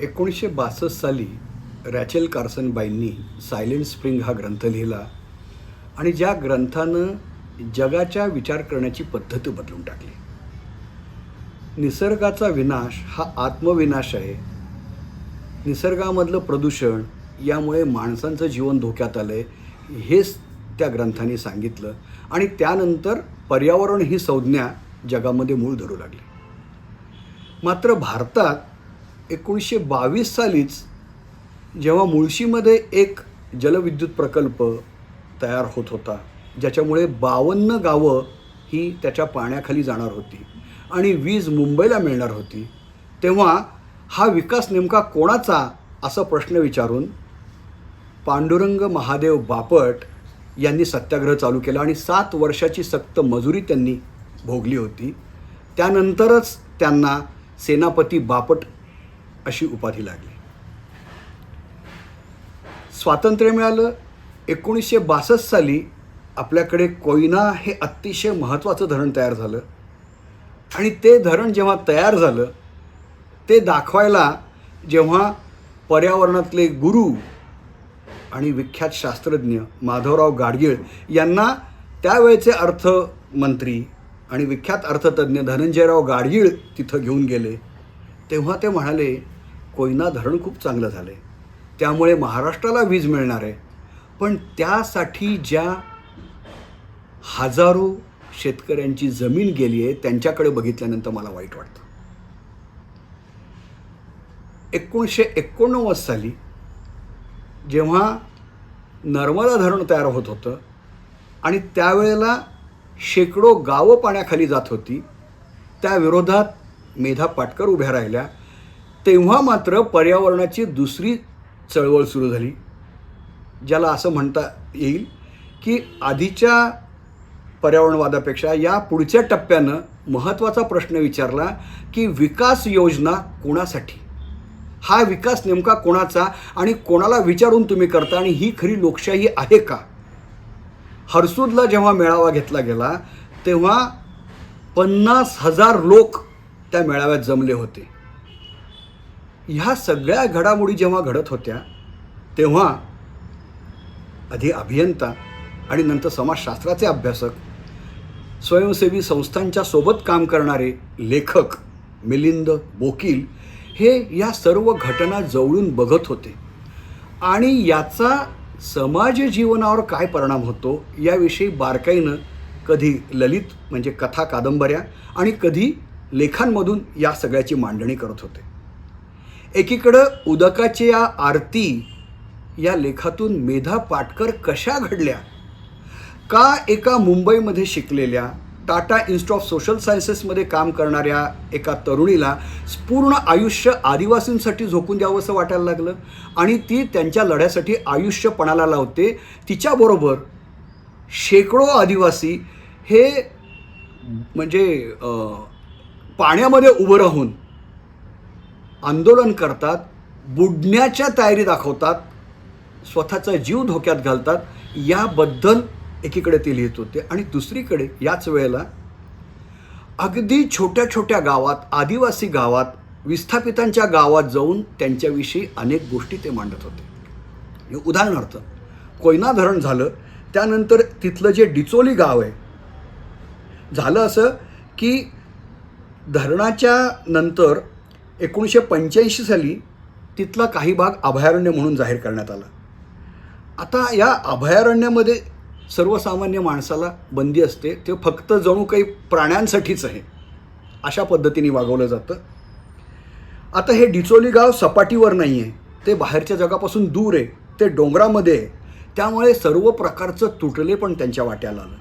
एकोणीसशे बासष्ट साली रॅचेल कार्सनबाईंनी सायलेंट स्प्रिंग हा ग्रंथ लिहिला आणि ज्या ग्रंथानं जगाच्या विचार करण्याची पद्धत बदलून टाकली. निसर्गाचा विनाश हा आत्मविनाश आहे. निसर्गामधलं प्रदूषण यामुळे माणसांचं जीवन धोक्यात आलं आहे हेच त्या ग्रंथाने सांगितलं आणि त्यानंतर पर्यावरण ही संज्ञा जगामध्ये मूळ धरू लागली. मात्र भारतात एकोणीसशे बावीस सालीच जेव्हा मुळशीमध्ये एक जलविद्युत प्रकल्प तयार होत होता ज्याच्यामुळे बावन्न गावं ही त्याच्या पाण्याखाली जाणार होती आणि वीज मुंबईला मिळणार होती तेव्हा हा विकास नेमका कोणाचा असा प्रश्न विचारून पांडुरंग महादेव बापट यांनी सत्याग्रह चालू केला आणि सात वर्षाची सक्त मजुरी त्यांनी भोगली होती. त्यानंतरच त्यांना सेनापती बापट अशी उपाधी लागली. स्वातंत्र्य मिळालं एकोणीसशे बासष्ट साली आपल्याकडे कोयना हे अतिशय महत्त्वाचं धरण तयार झालं. आणि ते धरण जेव्हा तयार झालं ते दाखवायला जेव्हा पर्यावरणातले गुरु आणि विख्यात शास्त्रज्ञ माधवराव गाडगीळ यांना त्यावेळचे अर्थमंत्री आणि विख्यात अर्थतज्ञ धनंजयराव गाडगीळ तिथं घेऊन गेले. तेव्हा ते म्हणाले कोयना धरण खूप चांगलं झालं आहे त्यामुळे महाराष्ट्राला वीज मिळणार आहे. पण त्यासाठी ज्या हजारो शेतकऱ्यांची जमीन गेली आहे त्यांच्याकडे बघितल्यानंतर मला वाईट वाटतं. एकोणीसशे एकोणनव्वद साली जेव्हा नर्मदा धरण तयार होत होतं आणि त्यावेळेला शेकडो गावं पाण्याखाली जात होती त्या विरोधात मेधा पाटकर उभ्या राहिल्या तेव्हा मात्र पर्यावरणाची दुसरी चळवळ सुरू झाली ज्याला असं म्हणता येईल की आधीच्या पर्यावरणवादापेक्षा या पुढच्या टप्प्यानं महत्त्वाचा प्रश्न विचारला की विकास योजना कोणासाठी? हा विकास नेमका कोणाचा आणि कोणाला विचारून तुम्ही करता आणि ही खरी लोकशाही आहे का? हरसूदला जेव्हा मेळावा घेतला गेला तेव्हा पन्नास हजार लोक त्या मेळाव्यात जमले होते. ह्या सगळ्या घडामोडी जेव्हा घडत होत्या तेव्हा आधी अभियंता आणि नंतर समाजशास्त्राचे अभ्यासक स्वयंसेवी संस्थांच्या सोबत काम करणारे लेखक मिलिंद बोकील हे या सर्व घटना जवळून बघत होते. आणि याचा समाज जीवनावर काय परिणाम होतो याविषयी बारकाईनं कधी ललित म्हणजे कथा कादंबऱ्या आणि कधी लेखांमधून या सगळ्याची मांडणी करत होते. एकीकडं उदकाची या आरती या लेखातून मेधा पाटकर कशा घडल्या? का एका मुंबईमध्ये शिकलेल्या टाटा इन्स्टिट्यूट ऑफ सोशल सायन्सेसमध्ये काम करणाऱ्या एका तरुणीला पूर्ण आयुष्य आदिवासींसाठी झोकून द्यावं असं वाटायला लागलं? आणि ती त्यांच्या लढ्यासाठी आयुष्यपणाला लावते. तिच्याबरोबर शेकडो आदिवासी हे म्हणजे पाण्यामध्ये उभं राहून आंदोलन करतात बुडण्याच्या तयारी दाखवतात स्वतःचा जीव धोक्यात घालतात याबद्दल एकीकडे ते लिहित होते आणि दुसरीकडे याच वेळेला अगदी छोट्या छोट्या गावात आदिवासी गावात विस्थापितांच्या गावात जाऊन त्यांच्याविषयी अनेक गोष्टी ते मांडत होते. उदाहरणार्थ कोयना धरण झालं त्यानंतर तिथलं जे डिचोली गाव आहे झालं असं की धरणाच्या नंतर एकोणीसशे पंच्याऐंशी साली तिथला काही भाग अभयारण्य म्हणून जाहीर करण्यात आला. आता या अभयारण्यामध्ये सर्वसामान्य माणसाला बंदी असते. ते फक्त जणू काही प्राण्यांसाठीच आहे अशा पद्धतीने वागवलं जातं. आता हे डिचोली गाव सपाटीवर नाही आहे ते बाहेरच्या जगापासून दूर आहे. ते डोंगरामध्ये आहे. त्यामुळे सर्व प्रकारचं तुटले पण त्यांच्या वाट्याला आलं.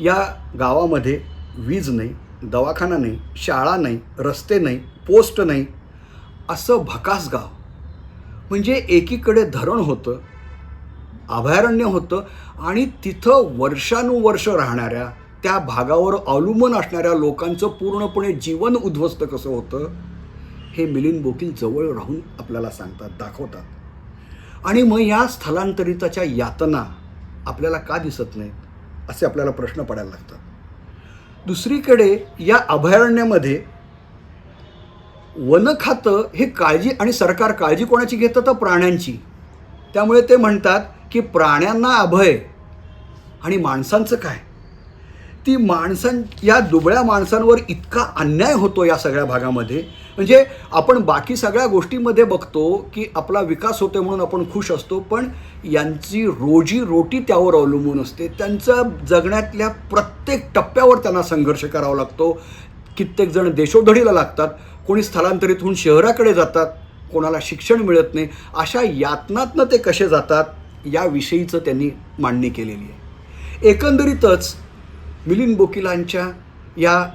या गावामध्ये वीज नाही. दवाखाना नाही शाळा नाही रस्ते नाही पोस्ट नाही असं भकास गाव म्हणजे एकीकडे धरण होतं अभयारण्य होतं आणि तिथं वर्षानुवर्ष राहणाऱ्या त्या भागावर अवलंबून असणाऱ्या लोकांचं पूर्णपणे जीवन उद्ध्वस्त कसं होतं हे मिलिंद बोकील जवळ राहून आपल्याला सांगतात दाखवतात. आणि मग या स्थलांतरिताच्या यातना आपल्याला का दिसत नाहीत असे आपल्याला प्रश्न पडायला लागतात. दुसरीकडे या अभयारण्यामध्ये वन खातं हे काळजी आणि सरकार काळजी कोणाची घेतं? तर प्राण्यांची. त्यामुळे ते म्हणतात की प्राण्यांना अभय आणि माणसांचं काय? ती माणसां या दुबळ्या माणसांवर इतका अन्याय होतो या सगळ्या भागामध्ये म्हणजे आपण बाकी सगळ्या गोष्टीमध्ये बघतो की आपला विकास होतो म्हणून आपण खुश असतो पण यांची रोजी रोटी त्यावर अवलंबून असते. त्यांचा जगण्यातल्या प्रत्येक टप्प्यावर त्यांना संघर्ष करावा लागतो. कित्येक जण देशोधडीला लागतात. कोणी स्थलांतरित होऊन शहराकडे जातात. कोणाला शिक्षण मिळत नाही. अशा यातनातनं ते कसे जातात याविषयीचं त्यांनी मांडणी केलेली आहे. एकंदरीतच मिलिंद बोकिलांच्या या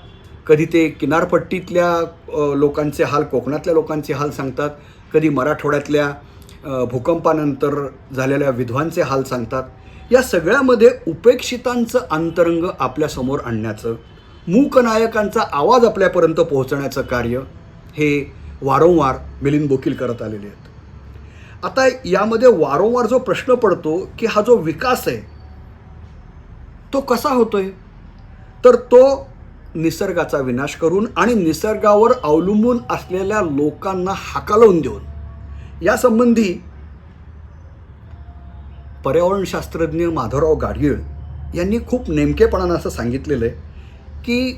कधी ते किनारपट्टीतल्या लोकांचे हाल कोकणातल्या लोकांचे हाल सांगतात कधी मराठवाड्यातल्या भूकंपानंतर झालेल्या विधवांचे हाल सांगतात. या सगळ्यामध्ये उपेक्षितांचं अंतरंग आपल्यासमोर आणण्याचं मूकनायकांचा आवाज आपल्यापर्यंत पोहोचण्याचं कार्य हे वारंवार मिलिंद बोकील करत आलेले आहेत. आता यामध्ये वारंवार जो प्रश्न पडतो की हा जो विकास आहे तो कसा होतोय? तर तो निसर्गाचा विनाश करून आणि निसर्गावर अवलंबून असलेल्या लोकांना हाकालवून देऊन. यासंबंधी पर्यावरणशास्त्रज्ञ माधवराव गाडगीळ यांनी खूप नेमकेपणानं असं सांगितलेलं आहे की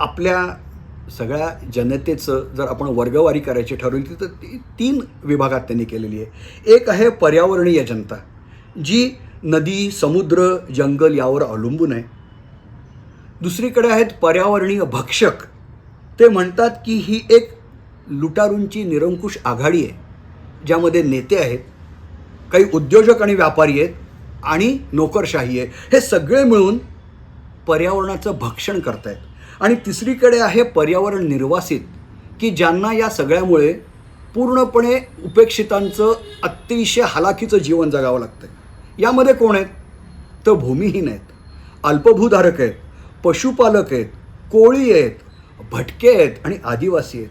आपल्या सगळ्या जनतेचं जर आपण वर्गवारी करायची ठरवली तर ती तीन विभागात त्यांनी केलेली आहे. एक आहे पर्यावरणीय जनता जी नदी समुद्र जंगल यावर अवलंबून आहे. दुसरीकडे आहेत पर्यावरणीय भक्षक. ते म्हणतात की ही एक लुटारूंची निरंकुश आघाडी आहे ज्यामध्ये नेते आहेत काही उद्योजक आणि व्यापारी आहेत आणि नोकरशाही आहे. हे सगळे मिळून पर्यावरणाचं भक्षण करतायत. आणि तिसरीकडे आहे पर्यावरण निर्वासित की ज्यांना या सगळ्यामुळे पूर्णपणे उपेक्षितांचं अतिशय हालाकीचं जीवन जगावं लागतं यामध्ये कोण आहेत? तर भूमिहीन आहेत अल्पभूधारक आहेत पशुपालक आहेत कोळी आहेत भटके आहेत आणि आदिवासी आहेत.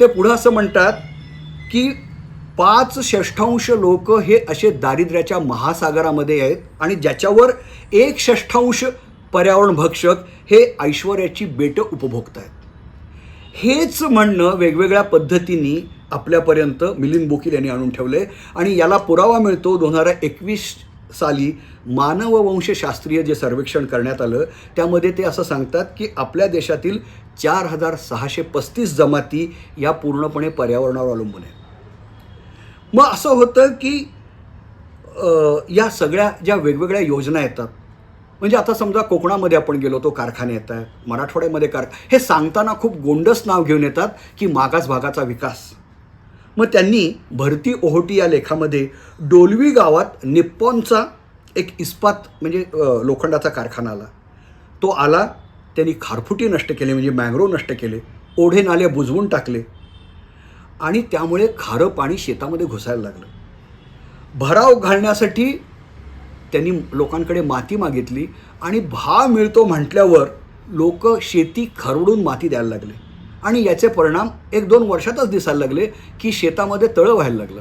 ते पुढं असं म्हणतात की पाच षष्ठांश लोक हे असे दारिद्र्याच्या महासागरामध्ये आहेत आणि ज्याच्यावर एक षष्ठांश पर्यावरण भक्षक हे ऐश्वर्याची बेटं उपभोगत आहेत. हेच म्हणणं वेगवेगळ्या पद्धतीने आपल्यापर्यंत मिलिंद बोकील यांनी आणून ठेवले आणि याला पुरावा मिळतो दोन हजार एकवीस साली मानववंशशास्त्रीय जे सर्वेक्षण करण्यात आलं त्यामध्ये ते असं सांगतात की आपल्या देशातील चार हजार सहाशे पस्तीस जमाती या पूर्णपणे पर्यावरणावर अवलंबून आहेत. मग असं होतं की या सगळ्या ज्या वेगवेगळ्या योजना येतात म्हणजे आता समजा कोकणामध्ये आपण गेलो तो कारखाने येत आहेत मराठवाड्यामध्ये कार हे सांगताना खूप गोंडस नाव घेऊन येतात की मागास भागाचा विकास. मग त्यांनी भरती ओहोटी या लेखामध्ये डोलवी गावात निप्पॉनचा एक इस्पात म्हणजे लोखंडाचा कारखाना आला. तो आला त्यांनी खारफुटी नष्ट केले म्हणजे मँग्रोव नष्ट केले ओढे नाले बुजवून टाकले आणि त्यामुळे खारं पाणी शेतामध्ये घुसायला लागलं. भराव घालण्यासाठी त्यांनी लोकांकडे माती मागितली आणि भाव मिळतो म्हटल्यावर लोक शेती खरडून माती द्यायला लागले. आणि याचे परिणाम एक दोन वर्षातच दिसायला लागले की शेतामध्ये तळं व्हायला लागलं.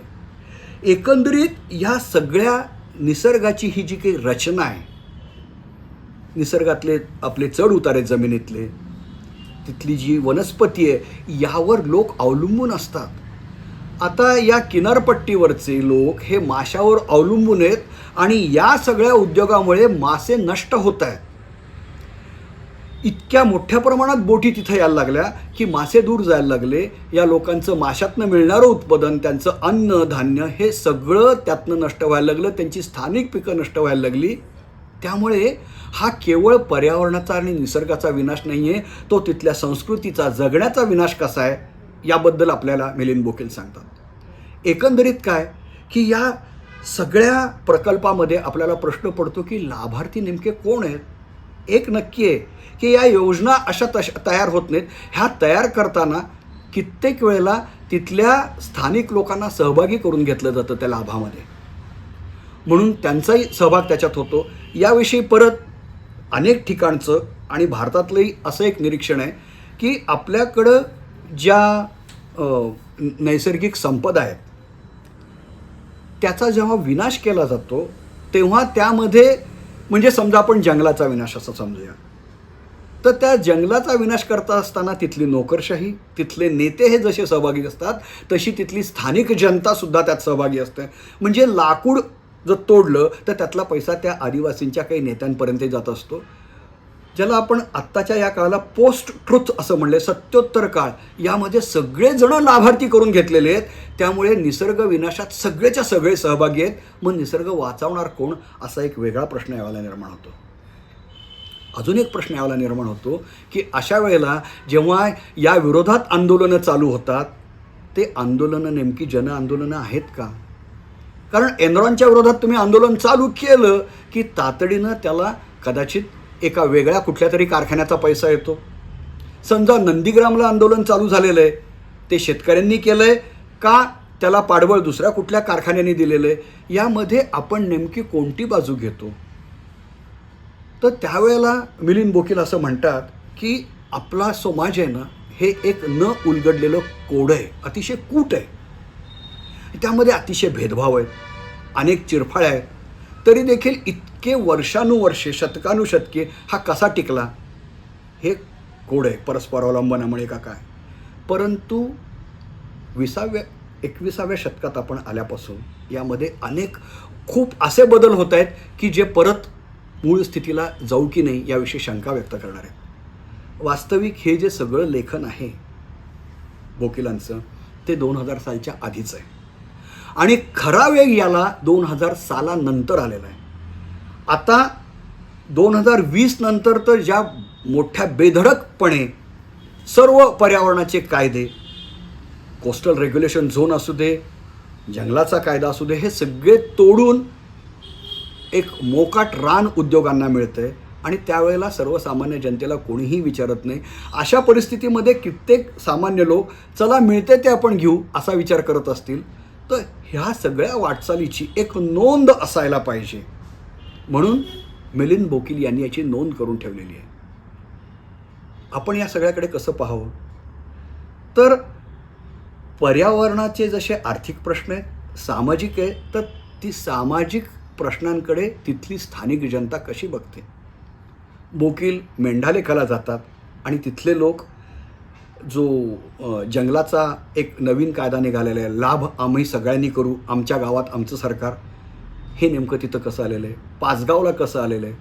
एकंदरीत ह्या सगळ्या निसर्गाची ही जी काही रचना आहे निसर्गातले आपले चढ उतार आहेत जमिनीतले तिथली जी वनस्पती आहे यावर लोक अवलंबून असतात. आता या किनारपट्टीवरचे लोक हे माशावर अवलंबून आहेत आणि या सगळ्या उद्योगामुळे मासे नष्ट होत आहेत. इतक्या मोठ्या प्रमाणात बोटी तिथं यायला लागल्या की मासे दूर जायला लागले. या लोकांचं माशातनं मिळणारं उत्पादन त्यांचं अन्न धान्य हे सगळं त्यातनं नष्ट व्हायला लागलं. त्यांची स्थानिक पिकं नष्ट व्हायला लागली. त्यामुळे हा केवळ पर्यावरणाचा आणि निसर्गाचा विनाश नाही आहे तो तिथल्या संस्कृतीचा जगण्याचा विनाश कसा आहे याबद्दल आपल्याला मिलिंद बोकेल सांगतात. एकंदरीत काय? की या सगळ्या प्रकल्पामध्ये आपल्याला प्रश्न पडतो की लाभार्थी नेमके कोण आहेत? एक नक्की आहे की या योजना अशा तश तयार होत नाहीत. ह्या तयार करताना कित्येक वेळेला तिथल्या स्थानिक लोकांना सहभागी करून घेतलं जातं त्या लाभामध्ये. म्हणून त्यांचाही सहभाग त्याच्यात होतो. याविषयी परत अनेक ठिकाणचं आणि भारतातलंही असं एक निरीक्षण आहे की आपल्याकडं ज्या नैसर्गिक संपदा आहेत त्याचा जेव्हा विनाश केला जातो तेव्हा त्यामध्ये म्हणजे समजा आपण जंगलाचा विनाश असं समजूया. तर त्या जंगलाचा विनाश करता असताना तिथली नोकरशाही तिथले नेते हे जसे सहभागी असतात तशी तिथली स्थानिक जनतासुद्धा त्यात सहभागी असते. म्हणजे लाकूड जर तोडलं तर त्यातला पैसा त्या आदिवासींच्या काही नेत्यांपर्यंत जात असतो. ज्याला आपण आत्ताच्या या काळाला पोस्ट ट्रुथ असं म्हणले सत्योत्तर काळ यामध्ये सगळेजण लाभार्थी करून घेतलेले आहेत. त्यामुळे निसर्ग विनाशात सगळेच्या सगळे सहभागी आहेत. मग निसर्ग वाचवणार कोण? असा एक वेगळा प्रश्न यावेळेला निर्माण होतो. अजून एक प्रश्न यावेळेला निर्माण होतो की अशा वेळेला जेव्हा या विरोधात आंदोलनं चालू होतात ते आंदोलनं नेमकी जन आंदोलनं आहेत का? कारण एनरॉनच्या विरोधात तुम्ही आंदोलन चालू केलं की तातडीनं त्याला कदाचित एका वेगळ्या कुठल्या तरी कारखान्याचा पैसा येतो. समजा नंदीग्रामला आंदोलन चालू झालेलं आहे. ते शेतकऱ्यांनी केलं आहे का त्याला पाठबळ दुसऱ्या कुठल्या कारखान्याने दिलेलं आहे यामध्ये आपण नेमकी कोणती बाजू घेतो? तर त्यावेळेला मिलिंद बोकील असं म्हणतात की आपला समाज आहे ना हे एक न उलगडलेलं कोड आहे. अतिशय कूट आहे. त्यामध्ये अतिशय भेदभाव आहेत अनेक चिरफाळ्या आहेत तरी देखील इत इतके वर्षानुवर्षे शतकानुशतके हा कसा टिकला? हे कोड आहे परस्परावलंबनामुळे का काय? परंतु विसाव्या एकविसाव्या शतकात आपण आल्यापासून यामध्ये अनेक खूप असे बदल होत आहेत की जे परत मूळ स्थितीला जाऊ की नाही याविषयी शंका व्यक्त करणार आहेत. वास्तविक हे जे सगळं लेखन आहे वकिलांचं ते दोन हजार सालच्या आधीच आहे. आणि खरा वेग याला दोन हजार सालानंतर आलेला आहे. आता दोन हजार वीस नंतर तर ज्या मोठ्या बेधडकपणे सर्व पर्यावरणाचे कायदे कोस्टल रेग्युलेशन झोन असू दे जंगलाचा कायदा असू दे हे सगळे तोडून एक मोकाट रान उद्योगांना मिळतं आहे आणि त्यावेळेला सर्वसामान्य जनतेला कोणीही विचारत नाही. अशा परिस्थितीमध्ये कित्येक सामान्य लोक चला मिळते ते आपण घेऊ असा विचार करत असतील. तर ह्या सगळ्या वाटचालीची एक नोंद असायला पाहिजे. म्हणून मिलिंद बोकील यांनी याची नोंद करून ठेवलेली आहे. आपण या सगळ्याकडे कसं पाहावं? तर पर्यावरणाचे जसे आर्थिक प्रश्न आहेत सामाजिक आहे तर ती सामाजिक प्रश्नांकडे तिथली स्थानिक जनता कशी बघते? बोकील मेंढालेखाला जातात आणि तिथले लोक जो जंगलाचा एक नवीन कायदा निघालेला आहे लाभ आम्ही सगळ्यांनी करू आमच्या गावात आमचं सरकार. हे नेमकं तिथं कसं आलेलं आहे? पाचगावला कसं आलेलं आहे?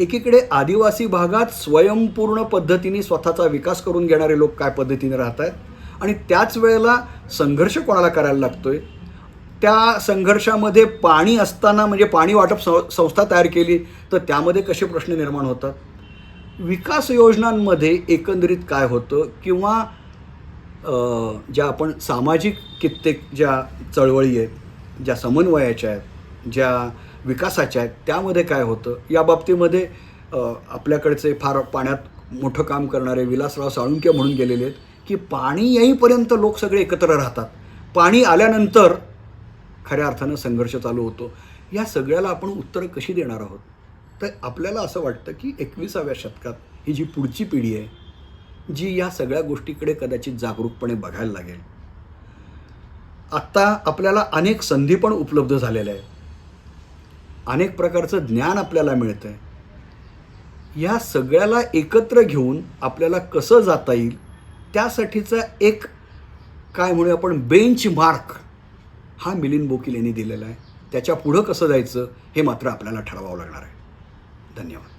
एकीकडे आदिवासी भागात स्वयंपूर्ण पद्धतीने स्वतःचा विकास करून घेणारे लोक काय पद्धतीने राहत आहेत आणि त्याच वेळेला संघर्ष कोणाला करायला लागतो आहे त्या संघर्षामध्ये पाणी असताना म्हणजे पाणी वाटप सं संस्था तयार केली तर त्यामध्ये कसे प्रश्न निर्माण होतात? विकास योजनांमध्ये एकंदरीत काय होतं? किंवा ज्या आपण सामाजिक कित्येक ज्या चळवळी आहेत ज्या समन्वयाच्या आहेत ज्या विकासाच्या आहेत त्यामध्ये काय होतं? या बाबतीमध्ये आपल्याकडचे फार पाण्यात मोठं काम करणारे विलासराव साळुंके म्हणून गेलेले आहेत की पाणी येईपर्यंत लोक सगळे एकत्र राहतात. पाणी आल्यानंतर खऱ्या अर्थानं संघर्ष चालू होतो. या सगळ्याला आपण उत्तरं कशी देणार आहोत? तर आपल्याला असं वाटतं की एकविसाव्या शतकात ही जी पुढची पिढी आहे जी या सगळ्या गोष्टीकडे कदाचित जागरूकपणे बघायला लागेल. आत्ता आपल्याला अनेक संधी पण उपलब्ध झालेल्या आहेत. अनेक प्रकारचं ज्ञान आपल्याला मिळतं आहे या सगळ्याला एकत्र घेऊन आपल्याला कसं जाता येईल त्यासाठीचा एक काय म्हणूया आपण बेंच मार्क हा मिलिंद बोकील यांनी दिलेला आहे. त्याच्या पुढं कसं जायचं हे मात्र आपल्याला ठरवावं लागणार आहे. धन्यवाद.